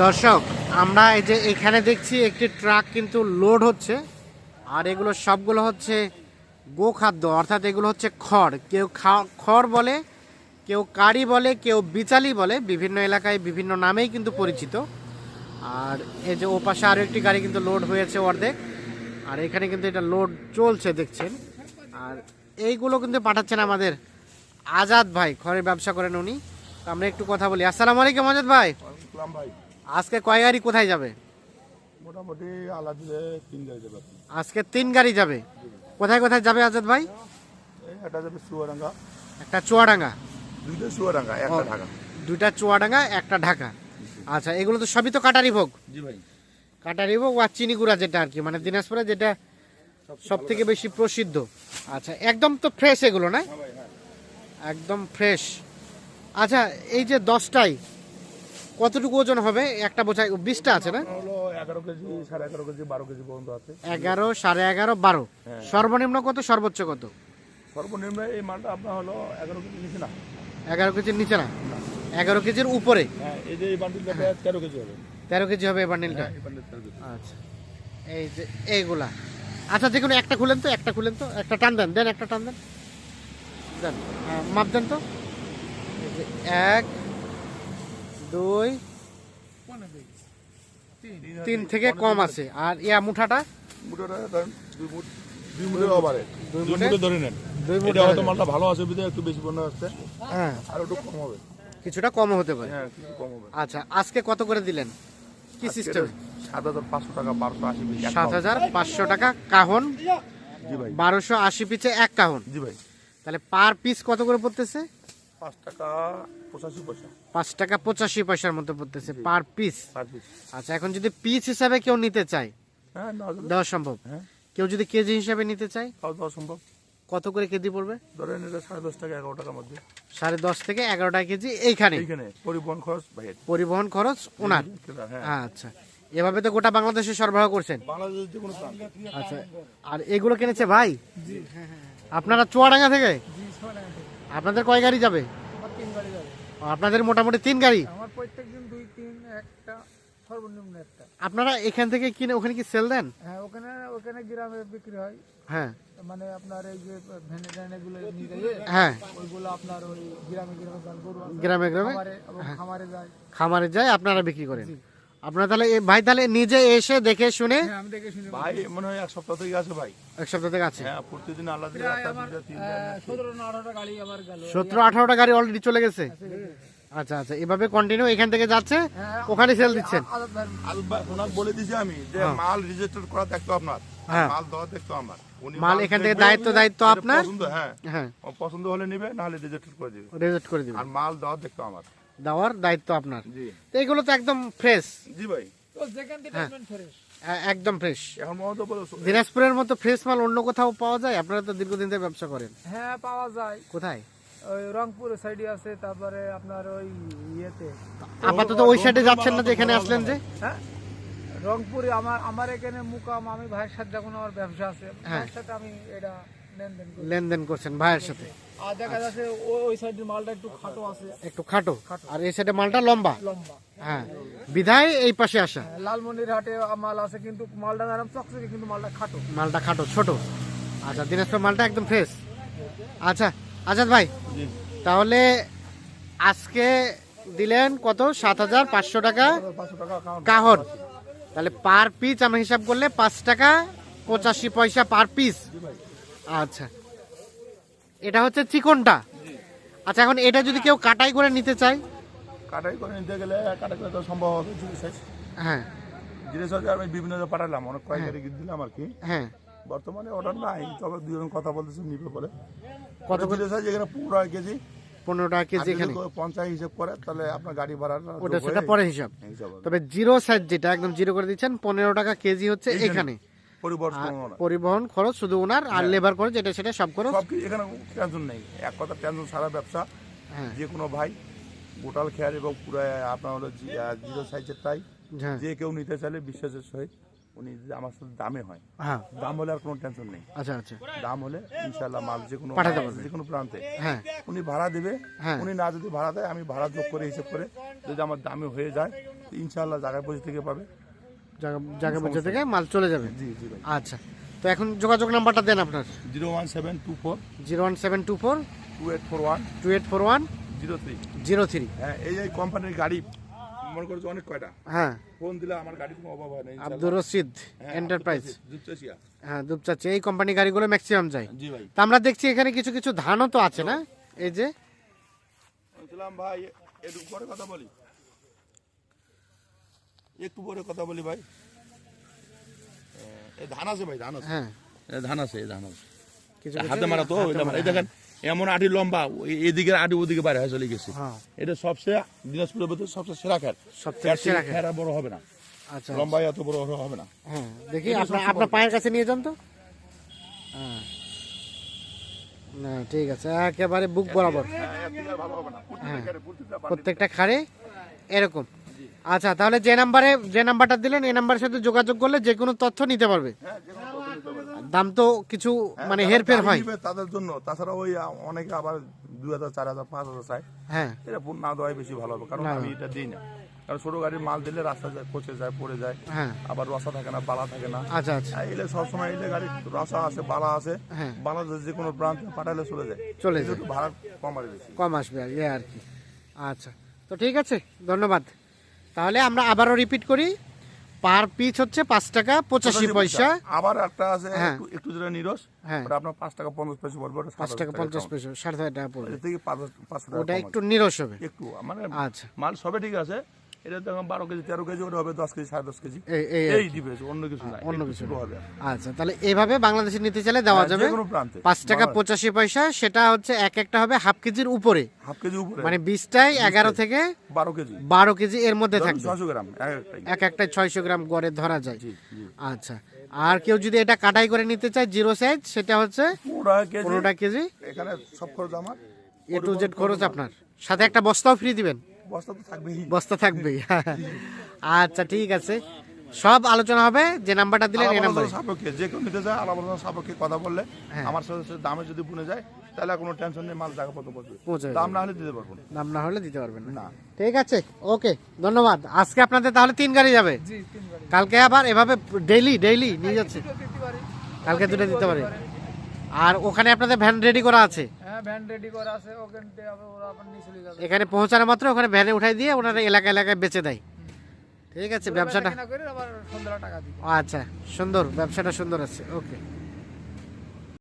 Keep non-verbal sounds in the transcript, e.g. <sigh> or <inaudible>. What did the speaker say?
দর্শক, আমরা এই যে এখানে দেখছি একটি ট্রাক কিন্তু লোড হচ্ছে, আর এগুলো সবগুলো হচ্ছে গোখাদ্য, অর্থাৎ এগুলো হচ্ছে খড়। কেউ খড় বলে, কেউ কারি বলে, কেউ বিচালি বলে, বিভিন্ন এলাকায় বিভিন্ন নামেই কিন্তু পরিচিত। আর এই যে ও পাশে আরও একটি গাড়ি কিন্তু লোড হয়েছে অর্ধেক, আর এখানে কিন্তু এটা লোড চলছে, দেখছেন। আর এইগুলো কিন্তু পাঠাচ্ছেন আমাদের আজাদ ভাই, খড়ের ব্যবসা করেন উনি। আমরা একটু কথা বলি। আসসালামু আলাইকুম, আজাদ ভাই। ভাই। আজকে কয় গাড়ি কোথায় যাবে? মোটামুটি আলা দিলে তিন গাড়ি যাবে। আজকে তিন গাড়ি যাবে। কোথায় কোথায় যাবে আজাদ ভাই? একটা যাবে চুয়াডাঙ্গা। একটা চুয়াডাঙ্গা। দুইটা চুয়াডাঙ্গা একটা ঢাকা। দুইটা চুয়াডাঙ্গা একটা ঢাকা। আচ্ছা এগুলো তো সবই তো কাটারি ভোগ। জি ভাই। কাটারি ভোগ আর চিনিগুড়া যেটা আর কি মানে দিনাজপুরে যেটা সব থেকে বেশি প্রসিদ্ধ। আচ্ছা একদম তো ফ্রেশ এগুলো না? হ্যাঁ হ্যাঁ। একদম ফ্রেশ আচ্ছা এই যে দশটাই কতটুকু ওজন হবে? একটা বোঝাই বিশটা আছে না? হলো এগারো কেজি সাড়ে এগারো কেজি বারো কেজি পর্যন্ত আছে। এগারো সাড়ে এগারো বারো। হ্যাঁ। সর্বনিম্ন কত সর্বোচ্চ কত? সর্বনিম্ন এই মালটা আপনার হলো এগারো কেজি নিচে না। এগারো কেজির নিচে না? এগারো কেজির উপরে? হ্যাঁ এই যে এই বান্ডিলটা তেরো কেজি হবে। তেরো কেজি হবে এই বান্ডিলটা হ্যাঁ আচ্ছা। এই যে এইগুলা। আচ্ছা যে কোনো একটা খুলেন তো একটা খুলেন তো একটা টান দেন দেন একটা টান দেন। দেন হ্যাঁ, মাপ দেন তো। এক দুই তিন থেকে কম আছে। আর ইয়া মুঠাটা? মুঠোটা দুই দুই মুঠের ওভারে দুই দুই মুঠে? ধরে নেন। দুই মুঠ হয়তো মালটা ভালো আছে একটু বেশি বন্যা আসছে। হ্যাঁ। আর একটু কম হবে। কিছুটা কম হতে পারে। হ্যাঁ কিছু কম হবে। আচ্ছা আজকে কত করে দিলেন? কি সিস্টেম সাত হাজার পাঁচশো টাকা বারোশো আশি পিস সাত হাজার পাঁচশো টাকা কাহন জি ভাই। বারোশো আশি পিচে এক কাহন। জি ভাই। তাহলে পার পিস কত করে পড়তেছে? পাঁচ টাকা পঁচাশি পয়সা। পাঁচ টাকা পঁচাশি পয়সার মতো পড়তেছে পার পিস আচ্ছা এখন যদি পিস হিসাবে কেউ নিতে চায় হ্যাঁ দেওয়া সম্ভব। হ্যাঁ। কেউ যদি কেজি হিসাবে নিতে চায় দাওয়া সম্ভব। কত করে কেজি পড়বে? ধরেন এটা সাড়ে দশ টাকা এগারো টাকার মধ্যে। সাড়ে দশ থেকে এগারো টাকা কেজি এইখানে। এইখানে পরিবহন খরচ পরিবহন খরচ ওনার। হ্যাঁ। আচ্ছা এভাবে তো গোটা বাংলাদেশে সরবরাহ করছেন। আচ্ছা আর এগুলো কিনেছে ভাই? আপনারা চুয়াডাঙ্গা থেকে। আপনাদের কয় গাড়ি যাবে? ও, আপনাদের মোটামুটি তিন গাড়ি? আমার প্রত্যেকদিন দুই তিন একটা সর্বনিম্ন একটা। আপনারা এখান থেকে কিনে ওখানে কি সেল দেন? হ্যাঁ ওখানে ওখানে গ্রামে বিক্রি হয়। হ্যাঁ। মানে আপনার এই যে ভ্যানে ট্যানে গুলো নিয়ে যায় হ্যাঁ। ওইগুলো আপনার ওই গ্রামে গ্রামে গ্রামে গ্রামে? খামারে খামারে যায়। খামারে যায় আপনারা বিক্রি করেন। আপনারা তাহলে ভাই তাহলে নিজে এসে দেখে শুনে হ্যাঁ আমি দেখে শুনে ভাই মনে হয় এক সপ্তাহ থেকে আছে ভাই এক সপ্তাহ থেকে আছে হ্যাঁ প্রতিদিন সতেরো আঠারোটা গাড়ি আমার গেল সতেরো আঠারোটা গাড়ি অলরেডি চলে গেছে আচ্ছা আচ্ছা এভাবে কন্টিনিউ এখান থেকে যাচ্ছে হ্যাঁ, ওখানে সেল দিচ্ছেন বলে দিয়েছি আমি যে মাল রেজিস্টার করা দেখতো আপনার হ্যাঁ। মাল দেওয়া দেখতো আমার মাল এখান থেকে দায়িত্ব দায়িত্ব আপনার পছন্দ হ্যাঁ হ্যাঁ পছন্দ হলে নিবে নাহলে রেজিস্টার করে দিবে রেজেক্ট করে দিবেন আর মাল দেওয়া দেখতো আমার দেওয়ার দায়িত্ব আপনার। তো এগুলো তো একদম ফ্রেশ জি ভাই। তো যেখান থেকে ট্রিটমেন্ট ফ্রেশ একদম ফ্রেশ এখন তো বলো দিনাজপুরের মতো ফ্রেশ মাল অন্য কোথাও পাওয়া যায়? আপনারা তো দীর্ঘদিন ধরে ব্যবসা করেন। হ্যাঁ পাওয়া যায়। কোথায়? ওই রংপুরের সাইডে আছে তারপরে আপনার ওই ইয়েতে। আপাতত ওই সাইডে যাচ্ছেন না যে এখানে আসলেন যে? হ্যাঁ? রংপুরে আমার আমার এখানে মুকাম আমি ভাইয়ের সাথে যখন আমার ব্যবসা আছে হ্যাঁ। ভাইয়ের সাথে আমি এটা লেনদেন করছেন। ভাইয়ের সাথে। আর দেখা যাচ্ছে ওই সাইডের মালটা একটু খাটো আছে। একটু খাটো। আর এই সাইডে মালটা লম্বা। লম্বা। হ্যাঁ। বিধায় এই পাশে আসা। হ্যাঁ, লালমনির হাটে মাল আছে কিন্তু মালটা নারাম চকচকে কিন্তু মালটা খাটো। মালটা খাটো ছোট। আচ্ছা দিনাজপুর মালটা একদম ফ্রেশ আচ্ছা আজাদ ভাই তাহলে আজকে দিলেন কত? সাত হাজার পাঁচশো টাকা। কাহর তাহলে পার পিস আমি হিসাব করলে পাঁচ টাকা পঁচাশি পয়সা পার পিস আচ্ছা। এটা হচ্ছে চিকনটা? আচ্ছা এখন এটা যদি কেউ কাটাই করে নিতে চায়? কাটাই করে নিতে গেলে কাটাই করে তো সম্ভব হবে হ্যাঁ। জিনিস হচ্ছে আমি বিভিন্ন পাঠালাম অনেক কয়েক গাড়ি দিলাম আর কি হ্যাঁ। বর্তমানে অর্ডার নাই তবে দুজন কথা বলতেছে নিবে বলে। কত করে? আছে এখানে পনেরো কেজি। পনেরো টাকা কেজি এখানে। পঞ্চাশ হিসেব করে তাহলে আপনার গাড়ি ভাড়া ওটা সেটা পরে হিসাব। হিসাব তবে জিরো সাইজ যেটা একদম জিরো করে দিচ্ছেন পনেরো টাকা কেজি হচ্ছে এখানে। পরিবহন খরচ শুধু ওনার আর লেবার খরচ যেটা সেটা সব খরচ। এখানে টেনশন নেই। এক কথা টেনশন সারা ব্যবসা। হ্যাঁ। যে কোনো ভাই গোটাল খেয়ার এবং পুরো আপনার হলো জিরো সাইজের তাই। হ্যাঁ। যে কেউ নিতে চাইলে বিশ্বাসের সহিত উনি আমার সাথে দামে হয় হ্যাঁ। দাম হলে আর কোনো টেনশন নেই। আচ্ছা আচ্ছা। দাম হলে ইনশাল্লাহ মাল যে কোনো। যে কোনো প্রান্তে। হ্যাঁ। উনি ভাড়া দেবে হ্যাঁ। উনি না যদি ভাড়া দেয় আমি ভাড়া যোগ করে হিসেব করে যদি আমার দামে হয়ে যায় তো ইনশাল্লাহ জায়গায় পৌঁছে থেকে পাবে। জায়গা- জায়গা থেকে মাল চলে যাবে। জি জি ভাই। আচ্ছা। তো এখন যোগাযোগ নাম্বারটা দেন আপনার। Zero one seven two four. Zero one seven two four. Two eight four one. Two eight four one. Zero three. Zero three. হ্যাঁ এই এই কোম্পানির গাড়ি মনে করছ অনেক কয়টা? হ্যাঁ। ফোন দিলে আমার গাড়ি কোনো অভাব হয় না আব্দুর রশিদ হ্যাঁ, এন্টারপ্রাইজ দুপচাচিয়া। হ্যাঁ দুপচাচ্ছি এই কোম্পানি গাড়িগুলো ম্যাক্সিমাম যায়। জি ভাই। তা আমরা দেখছি এখানে কিছু কিছু ধানও তো আছে না? এই যে। বলছিলাম ভাই একটু পরে কথা বলি। একটু পরে কথা বলি ভাই। এ, ধান আছে ভাই ধান আছে। হ্যাঁ। এ ধান আছে ধান আছে। হাতে মারা তো এই দেখেন এমন আটি লম্বা এদিকে আটি ওদিকে বাইরে হয়ে চলে গেছে। হ্যাঁ। এটা সবচেয়ে দিনাজপুরের ভিতরে সবচেয়ে সেরা সবচেয়ে। খেরা। বড় হবে না। আচ্ছা লম্বা এত বড় হবে না। হ্যাঁ দেখি এটা আপনার আপনার পায়ের কাছে নিয়ে যান তো। হ্যাঁ। না ঠিক আছে একেবারে বুক বরাবর। হ্যাঁ, প্রত্যেকটা খেরে, প্রত্যেকটা খাড়ে এরকম। আচ্ছা তাহলে যে নাম্বারে যে নাম্বারটা দিলেন এই নাম্বারের সাথে যোগাযোগ করলে যে কোনো তথ্য নিতে পারবে। হ্যাঁ। দাম তো কিছু মানে যারা হেরফের হয়। তাদের জন্য তাছাড়া ওই অনেকে আবার দুই হাজার চার হাজার পাঁচ হাজার চায়। হ্যাঁ। এটা না দেওয়াই বেশি ভালো হবে কারণ। আমি এটা দিই না। কারণ ছোট গাড়ির মাল দিলে রাস্তা যায় পচে যায় পড়ে যায়। হ্যাঁ। আবার রসা থাকে না বালা থাকে না। আচ্ছা আচ্ছা। এলে সবসময় এলে গাড়ি রসা আছে বালা আছে। হ্যাঁ। বালা যে কোনো প্রান্তে পাঠালে চলে যায়। চলে যায়। ভাড়া কম আর বেশি। কম আসবে ইয়ে আর কি। আচ্ছা তো ঠিক আছে ধন্যবাদ। তাহলে আমরা আবারও রিপিট করি পার পিস হচ্ছে পাঁচ টাকা পঁচাশি পয়সা আবার একটা আছে হ্যাঁ। একটু- যেটা নিরস হ্যাঁ। আপনার পাঁচ টাকা পঞ্চাশ পয়সা পড়বে পাঁচ টাকা পঞ্চাশ। পয়সা সাড়ে ছয় টাকা পড়বে পাঁচ টাকা ওটা একটু নিরস হবে একটু মানে আচ্ছা মাল সবে ঠিক আছে এটা দেখুন বারো কেজি তেরো কেজি ওটা হবে দশ কেজি সাড়ে দশ কেজি। এই দিবে অন্য কিছু না অন্য কিছু হবে। আচ্ছা তাহলে এইভাবে বাংলাদেশে নিতে চাইলে দেওয়া হ্যাঁ, যাবে। কোনো প্রান্তে পাঁচ টাকা পঁচাশি পয়সা সেটা হচ্ছে এক একটা হবে হাফ কেজির উপরে। হাফ কেজি উপরে। মানে বিশটাই এগারো থেকে বারো কেজি। বারো কেজি এর মধ্যে থাকবে। ছশো গ্রাম এক একটাই। একটা ছয়শো গ্রাম গড়ে ধরা যায়। আচ্ছা আর কেউ যদি এটা কাটাই করে নিতে চায় জিরো সাইজ সেটা হচ্ছে পনেরোটা কেজি। এখানে সব খরচ আমার। এ টু জেড খরচ আপনার। সাথে একটা বস্তাও ফ্রি দিবেন। বস্তা তো থাকবেই। বস্তা থাকবেই। <laughs> আচ্ছা ঠিক আছে। সব আলোচনা হবে যে নাম্বারটা দিলেন এই আলাপ সাপেক্ষে যে কেউ নিতে চায় আলাপ আলোচনার সাপেক্ষে কথা বললে হ্যাঁ। আমার সাথে দামে যদি বুনে যায় তাহলে কোনো টেনশন নেই মাল জায়গা পর্যন্ত পৌঁছবে পৌঁছে দাম না হলে দিতে পারব না। দাম না হলে দিতে পারবেন না। ঠিক আছে ওকে ধন্যবাদ। আজকে আপনাদের তাহলে তিন গাড়ি যাবে? জি তিন গাড়ি। কালকে আবার এভাবে ডেইলি ডেইলি নিয়ে যাচ্ছে? দুটো দিতে পারি। কালকে দুটো দিতে পারে। আর ওখানে আপনাদের ভ্যান রেডি করা আছে? ভ্যান রেডি করা আছে ওখান থেকে ওরা আবার নিয়ে চলে যাবে। এখানে পৌঁছানো মাত্র ওখানে ভ্যানে উঠাই দিয়ে ওনারা এলাকা এলাকায় বেঁচে দেয়। ঠিক আছে ব্যবসাটা আচ্ছা সুন্দর ব্যবসাটা সুন্দর আছে ওকে।